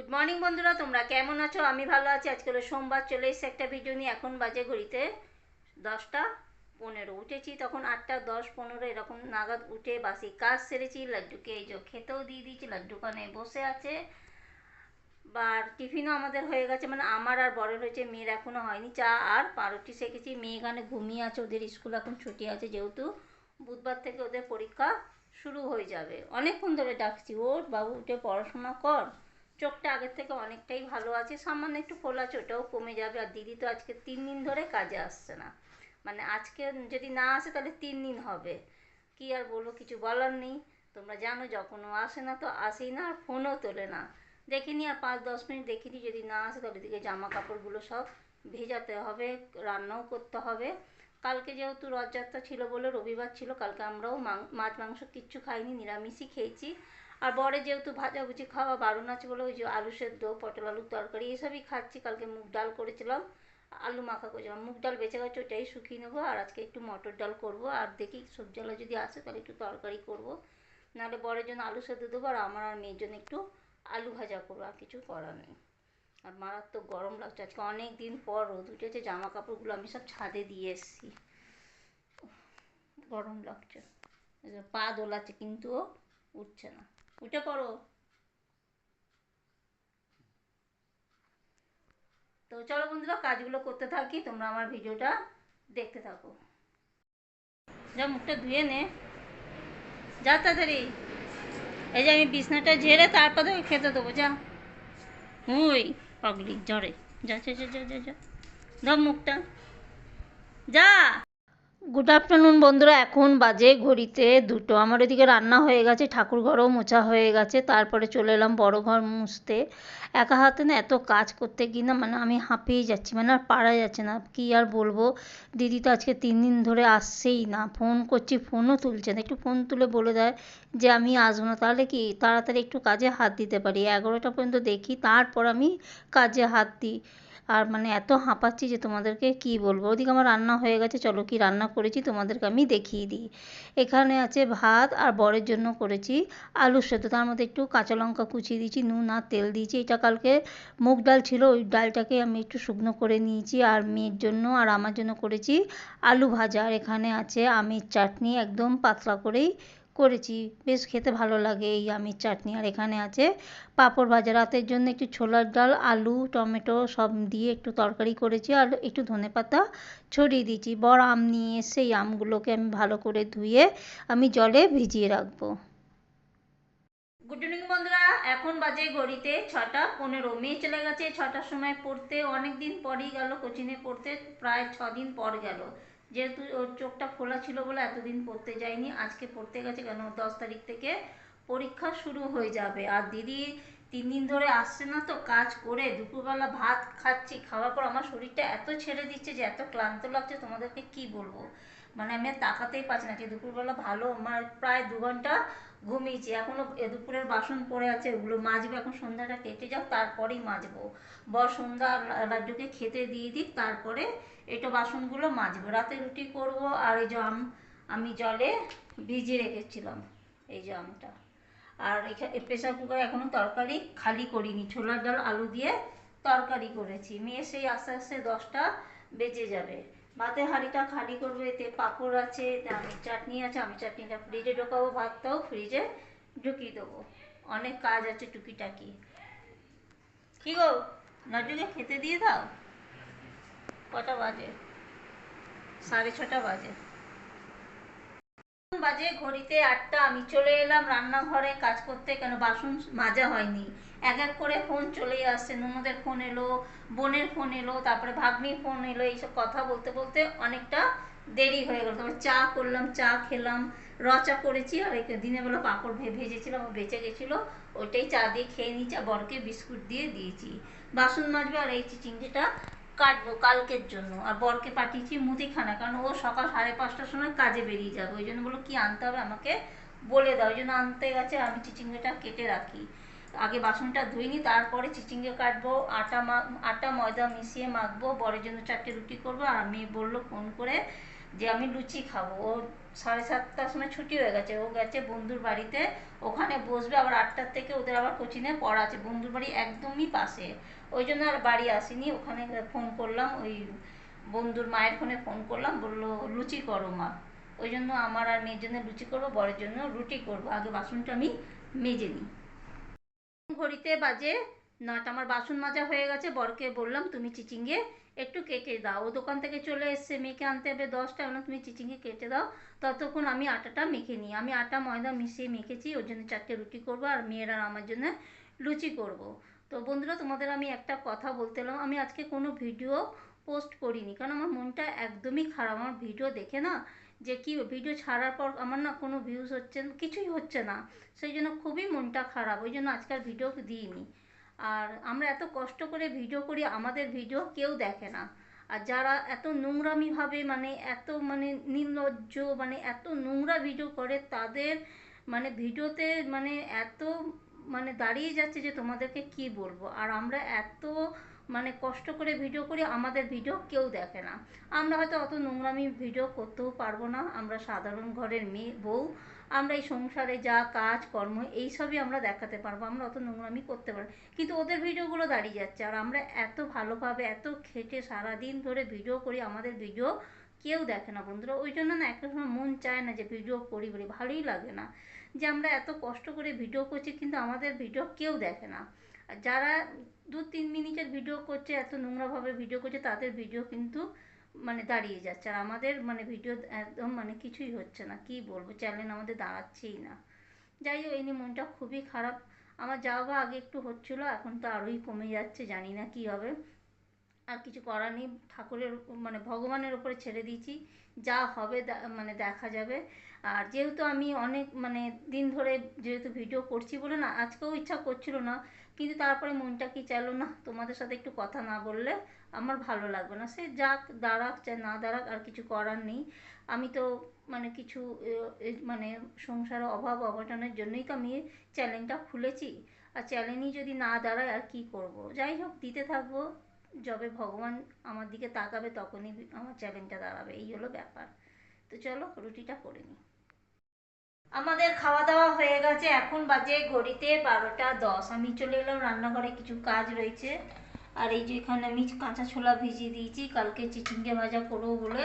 Good morning বন্ধুরা, তোমরা কেমন আছো? আমি ভালো আছি। আজকে হলো সোমবার, চলে এসেছে একটা ভিডিও নিয়ে। এখন বাজে ঘড়িতে দশটা পনেরো। উঠেছি তখন আটটা দশ পনেরো, এরকম নাগাদ উঠে বাসি কাজ সেরেছি। লাড্ডুকে এই যে খেতেও দিয়ে দিয়েছি, লাড্ডু কানে বসে আছে। বা টিফিনও আমাদের হয়ে গেছে। মানে আমার আর বড় হয়েছে, মেয়ের এখনও হয়নি। চা আর পাউরুটি সেকেছি। মেয়ে এখানে ঘুমিয়ে আছে, ওদের স্কুল এখন ছুটি আছে যেহেতু। বুধবার থেকে ওদের পরীক্ষা শুরু হয়ে যাবে। অনেকক্ষণ ধরে ডাকছি ওর বাবু, উঠে পড়াশোনা কর। চোখটা আগের থেকে অনেকটাই ভালো আছে। সামান্য একটু ফোলা ওটাও কমে যাবে। আর দিদি তো আজকে তিন দিন ধরে কাজে আসছে না। মানে আজকে যদি না আসে, তাহলে তিন দিন হবে। কি আর বলব, কিছু বলার নেই। তোমরা জানো যখন ও আসে না তো আসেই না, আর ফোনও তোলে না। দেখিনি আর পাঁচ, দশ মিনিট দেখিনি যদি না আসে, তাহলে দিকে জামা কাপড়গুলো সব ভেজাতে হবে, রান্নাও করতে হবে। কালকে যেহেতু রথযাত্রা ছিল বলে, রবিবার ছিল, কালকে আমরাও মাছ, মাংস কিচ্ছু খাইনি, নিরামিষই খেয়েছি। আর বরে যেহেতু ভাজাভুজি খাওয়া বারণ আছে বলে ওই যে আলু সেদ্ধ, পটল আলুর তরকারি, এসবই খাচ্ছি। কালকে মুগ ডাল করেছিলাম, আলু মাখা করেছিলাম। মুগ ডাল বেঁচে গেছে ওটাই শুকিয়ে নেব। আর আজকে একটু মটর ডাল করব। আর দেখি সবজি আলু যদি আসে, তাহলে একটু তরকারি করব। নাহলে বরের জন্য আলু সেদ্ধ দেবো, আর আমার আর মেয়ের জন্য একটু আলু ভাজা করব, আর কিছু করার নেই। আর মারাত্মক গরম লাগছে। আজকে অনেক দিন পর রোদ উঠেছে জামা কাপড়গুলো আমি সব ছাদে দিয়ে এসেছি। গরম লাগছে। পা দোলাচ্ছে, কিন্তু ও উঠছে না। উঠে পড়ো। তো চলো বন্ধুরা, কাজগুলো করতে থাকি, তোমরা আমার ভিডিওটা দেখতে থাকো। যা মুখটা ধুয়ে নে। যা তাড়াতাড়ি। এই যে আমি বিছনাটা ঝেড়ে তারপর তোকে খেতে দেবো, যা। হুই পাগলি, জ্বরে। যা যা যা যা যা। ধর মুখটা। যা। গুড আফটারনুন বন্ধুরা। এখন বাজে ঘড়িতে দুটো। আমার ওদিকে রান্না হয়ে গেছে, ঠাকুর ঘরও মোছা হয়ে গেছে। তারপরে চলে এলাম বড় ঘর মুছতে। একা হাতে না এত কাজ করতে গিয়ে না মানে আমি হাঁপিয়ে যাচ্ছি মানে আর পারা যাচ্ছে না। কি আর বলব? দিদি তো আজকে তিন দিন ধরে আসছেই না। ফোন করছি, ফোনও তুলছে না। একটু ফোন তুলে বলে দেয় যে আমি আসব না। তাহলে কি, তাড়াতাড়ি একটু কাজে হাত দিতে পারি। এগারোটা পর্যন্ত দেখি, তারপর আমি কাজে হাত দিই। আর মানে এত হাঁপাচ্ছি যে তোমাদেরকে কি বলব? ওদিকে আমার রান্না হয়ে গেছে। চলো কি রান্না করেছি, তোমাদেরকে আমি দেখিয়ে দিই। এখানে আছে ভাত আর বরের জন্য করেছি আলুর সেদ্ধ। তার মধ্যে একটু কাঁচা লঙ্কা কুচিয়ে দিয়েছি, নুন আর তেল দিয়েছি। এটা কালকে মুগ ডাল ছিল, ওই ডালটাকে আমি একটু শুকনো করে নিয়েছি। আর মেয়ের জন্য আর আমার জন্য করেছি আলু ভাজা। আর এখানে আছে আমের চাটনি, একদম পাতলা করেই করেছি। বেশ খেতে ভালো লাগে এই আমের চাটনি। আর এখানে আছে পাঁপড় ভাজা। রাতের জন্য একটু ছোলার ডাল, আলু, টমেটো সব দিয়ে একটু তরকারি করেছি। আর একটু ধনেপাতা ছড়িয়ে দিয়েছি। বড় আম নিয়ে এসে এই আমগুলোকে আমি ভালো করে ধুয়ে আমি জলে ভিজিয়ে রাখব। গুড ইভিনিং বন্ধুরা। এখন বাজে ঘড়িতে ছটা পনেরো। মেয়ে চলে গেছে ছটার সময় পড়তে। অনেক দিন পরই গেল কোচিংয়ে পড়তে। প্রায় ছ দিন পর গেল। যেহেতু ওর চোখটা খোলা ছিল বলে এতদিন পড়তে যায়নি, আজকে পড়তে গেছে কেন? দশ তারিখ থেকে পরীক্ষা শুরু হয়ে যাবে। আর দিদি তিন দিন ধরে আসছে না তো, কাজ করে দুপুরবেলা ভাত খাচ্ছি, খাওয়ার পর আমার শরীরটা এত ছেড়ে দিচ্ছে যে, এত ক্লান্ত লাগছে, তোমাদেরকে কি বলব? মানে আমি তাকাতেই পারছি না যে, দুপুরবেলা ভালো, আমার প্রায় দু ঘণ্টা ঘুমিয়েছি। এখনও এ দুপুরের বাসন পড়ে আছে, ওগুলো মাজবো। এখন সন্ধ্যাটা কেটে যাও তারপরেই মাজবো। বর সন্ধ্যা লাড্ডুকে খেতে দিয়ে দিক, তারপরে এটা বাসনগুলো মাজবো। রাতে রুটি করব আর এই যে আম জলে ভিজিয়ে রেখেছিলাম এই যে আমটা। আর এখানে প্রেসার কুকারে এখনও তরকারি খালি করিনি। ছোলার ডাল, আলু দিয়ে তরকারি করেছি। মেয়ে সেই আস্তে আস্তে দশটা বেজে যাবে। ভাতের হাঁড়িটা খালি করব, এতে পাঁপড় আছে আমের চাটনি আছে, আমি চাটনিটা ফ্রিজে ঢোকাবো, ভাতটাও ফ্রিজে ঢুকিয়ে দেবো। অনেক কাজ আছে টুকিটাকি। কি গো নজরে খেতে দিয়ে দাও? কটা বাজে? সাড়ে ছটা বাজে। বাজে, ঘড়িতে আটটা, আমি চলে এলাম রান্নাঘরে, কাজ করতে কেন বাসন মাজা হয়নি। এক এক করে ফোন চলেই আসছে, ননদের ফোন এলো, বোনের ফোন এলো, তারপরে ভাগ্নির ফোন এলো, এইসব কথা বলতে বলতে অনেকটা দেরি হয়ে গেল। তারপর চা করলাম, চা খেলাম, রচা করেছি, আর দিনের বেলা পাঁপড় ভে ভেজেছিলাম বেঁচে গেছিল, ওইটাই চা দিয়ে খেয়ে নিয়েছি, আর বরকে বিস্কুট দিয়ে দিয়েছি। বাসন মাজবে, আর এই চিংড়িটা কাটবো কালকের জন্য। আর বরকে পাঠিয়েছি মুদিখানা, কারণ ও সকাল সাড়ে পাঁচটার সময় কাজে বেরিয়ে যাবে। ওই জন্য বলল, কি আনতে হবে আমাকে? বলে দাও। ওই জন্য আনতে গেছে, আমি চিচিঙ্গাটা কেটে রাখি। আগে বাসনটা ধুইনি, তারপরে চিচিঙ্গে কাটবো, আটা মা, আটা ময়দা মিশিয়ে মাখবো, বরের জন্য চারটে রুটি করব। আর মেয়ে বলল ফোন করে যে, আমি লুচি খাব। ও সাড়ে সাতটার সময় ছুটি হয়ে গেছে। ও গেছে বন্ধুর বাড়িতে। ওখানে বসবে, আবার আটটার থেকে ওদের আবার কোচিংয়ে পড়া আছে। বন্ধুর বাড়ি একদমই পাশে। ওই জন্য আর বাড়ি আসিনি। ওখানে ফোন করলাম, ওই বন্ধুর মায়ের ফোনে ফোন করলাম, বলল, লুচি করো মা। ওই জন্য আমার আর মেয়ের জন্য লুচি করব, বরের জন্য রুটি করব। আগে বাসনটা আমি মেজে নিই। ঘড়িতে বাজে নয়টা, আমার বাসন মাজা হয়ে গেছে। বরকে বললাম, তুমি চিচিঙ্গে একটু কেটে দাও। ও দোকান থেকে চলে এসছে, মেয়েকে আনতে হবে দশটা না তুমি চিচিঙ্গে কেটে দাও। ততক্ষণ আমি আটাটা মেখে নিই। আমি আটা, ময়দা মিশিয়ে মেখেছি। ওর জন্য চারটে রুটি করব আর মেয়েরা আমার জন্য লুচি করব। তো বন্ধুরা, তোমাদের আমি একটা কথা বলতে এলাম। আমি আজকে কোনো ভিডিও পোস্ট করিনি, কারণ আমার মনটা একদমই খারাপ। আমার ভিডিও দেখে না যে কি, ভিডিও ছাড়ার পর আমার না কোনো ভিউজ হচ্ছে কিছুই হচ্ছে না। সেই জন্য খুবই মনটা খারাপ, ওই জন্য আজকাল ভিডিও দিইনি। আর আমরা এত কষ্ট করে ভিডিও করি, আমাদের ভিডিও কেউ দেখে না। আর যারা এত নোংরামিভাবে মানে এত মানে নির্লজ্জ মানে এত নোংরা ভিডিও করে, তাদের মানে ভিডিওতে মানে এত মানে দাঁড়িয়ে যাচ্ছে যে তোমাদেরকে কি বলব? আর আমরা এত মানে কষ্ট করে ভিডিও করি, আমাদের ভিডিও কেউ দেখে না। আমরা হয়তো অত নোংরামি ভিডিও করতেও পারব না। আমরা সাধারণ ঘরের মেয়ে, বউ, আমরা এই সংসারে যা কাজ, কর্ম, এইসবই আমরা দেখাতে পারব। আমরা অত নোংরামি করতে পারব কিন্তু ওদের ভিডিওগুলো দাঁড়িয়ে যাচ্ছে। আর আমরা এত ভালোভাবে, এত খেটে সারাদিন ধরে ভিডিও করি, আমাদের ভিডিও কেউ দেখে না বন্ধুরা। ওই জন্য না একটা সময় মন চায় না যে ভিডিও করি বলি, ভালোই লাগে না। যে আমরা এত কষ্ট করে ভিডিও করছি কিন্তু আমাদের ভিডিও কেউ দেখে না। আর যারা দু তিন মিনিটের ভিডিও করছে, এত নোংরাভাবে ভিডিও করছে, তাদের ভিডিও কিন্তু মানে দাঁড়িয়ে যাচ্ছে। আর আমাদের মানে ভিডিও একদম মানে কিছুই হচ্ছে না। কি বলব? চ্যানেল আমাদের দাঁড়াচ্ছেই না। যাই হোক, এই নিয়ে মনটা খুবই খারাপ। আমার যাওয়া আগে একটু হচ্ছিল, এখন তো আরোই কমে যাচ্ছে, জানি না কি হবে। আর কিছু করার নেই। ঠাকুরের মানে ভগবানের উপরে ছেড়ে দিয়েছি। যা হবে মানে দেখা যাবে। আর যেহেতু আমি অনেক মানে দিন ধরে যেহেতু ভিডিও করছি বলে না, আজকেও ইচ্ছা করছিল না। কিন্তু তারপরে মনটা কি চাইলো না, তোমাদের সাথে একটু কথা না বললে আমার ভালো লাগবে না। সে যাক, দাঁড়াক, চাই না দাঁড়াক, আর কিছু করার নেই। আমি তো মানে কিছু মানে সংসারে অভাব অঘটনের জন্যই তো আমি চ্যানেলটা খুলেছি। আর চ্যানেলই যদি না দাঁড়ায় আর কি করব? যাই হোক, দিতে থাকব। যবে ভগবান আমার দিকে তাকাবে তখনই আমার চ্যালেঞ্জটা দাঁড়াবে। এই হলো ব্যাপার। তো চলো রুটিটা করে নিই। আমাদের খাওয়া দাওয়া হয়ে গেছে। এখন বাজে ঘড়িতে বারোটা দশ। আমি চলে এলাম রান্নাঘরে, কিছু কাজ রয়েছে। আর এই যে এখানে আমি কাঁচা ছোলা ভিজিয়ে দিয়েছি। কালকে চিচিঙ্গে ভাজা করব বলে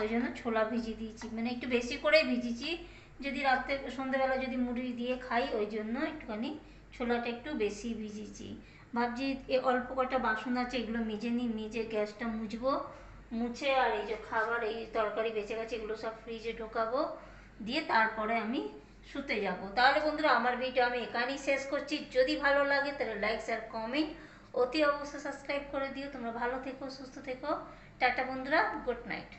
ওই জন্য ছোলা ভিজিয়ে দিয়েছি। মানে একটু বেশি করেই ভিজিয়েছি। যদি রাত্রে সন্ধ্যেবেলা যদি মুড়ি দিয়ে খাই, ওই জন্য একটুখানি ছোলাটা একটু বেশি ভিজিয়েছি। ভাবছি এ অল্প কটা বাসন আছে, এগুলো মেজে নিই, মেজে গ্যাসটা মুছবো, মুছে আর এই যে খাবার, এই তরকারি বেঁচে গেছে, এগুলো সব ফ্রিজে ঢোকাবো, দিয়ে তারপরে আমি শুতে যাব। তাহলে বন্ধুরা, আমার ভিডিও আমি এখানেই শেষ করছি। যদি ভালো লাগে, তাহলে লাইক শেয়ার কমেন্ট অতি অবশ্যই সাবস্ক্রাইব করে দিও। তোমরা ভালো থেকো, সুস্থ থেকো। টাটা বন্ধুরা গুড নাইট